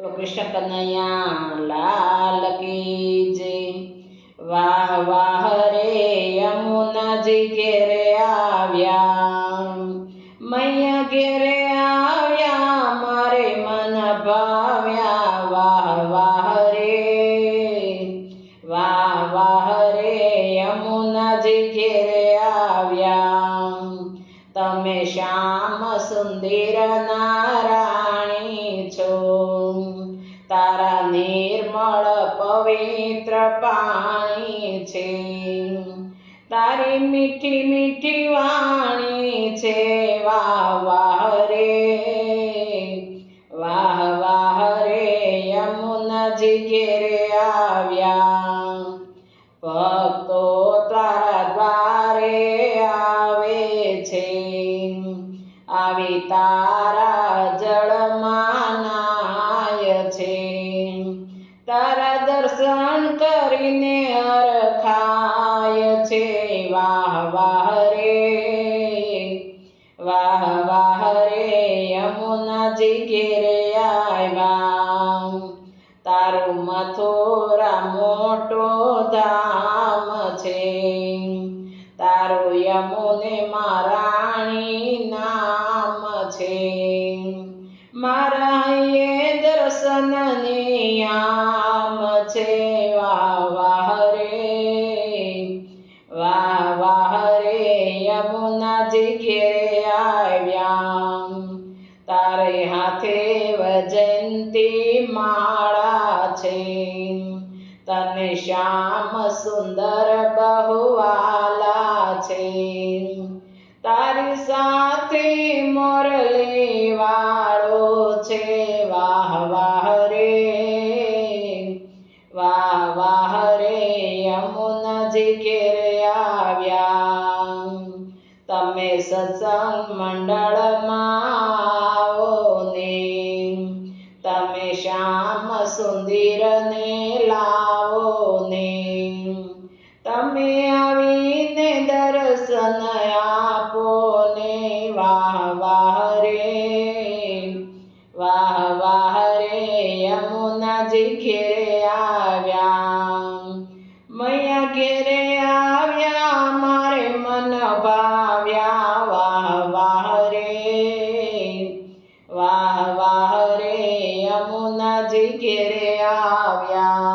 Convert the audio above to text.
બોલો, કૃષ્ણ કનૈયા, લાલ કી જય. વાહ વાહ રે યમુનાજી ઘેરે આવ્યા. મૈયા ઘેરે આવ્યા, મારે મન ભાવ્યા. વાહ વાહ રે. વાહ વાહ રે યમુનાજી ઘેરે આવ્યા. તમે શ્યામ સુંદર નારાણી છો. તારા નિર્મળ પવિત્ર પાણી છે. તારી મીઠી મીઠી વાણી છે. વાહ વાહ રે. વાહ વાહ રે યમુનાજી ઘેરે આવ્યા. ભક્તો દર્શન કરીને હરખાય છે. વાહ વાહ રે. વાહ વાહ રે યમુનાજી ઘેરે આવ્યા. તારું મથુરા મોટો ધામ છે. તારું યમુને મારાણી આવ્યા તારે હાથે વજંતી માળા છે. તને શ્યામ સુંદર બહુવાલા છે. તારી સાથે મોરલી વાળો છે. વાહ વાહ રે. વાહ વાહ રે યમુનાજી ઘેરે આવ્યા. તમે સત્સંગ મંડળમાં ને તમે શ્યામ સુંદીરને લાવો ને તમે આવીને દર્શન આપો ને વાહ વાહ રે. વાહ વાહ વાહ રે યમુનાજી ઘેરે આવ્યા.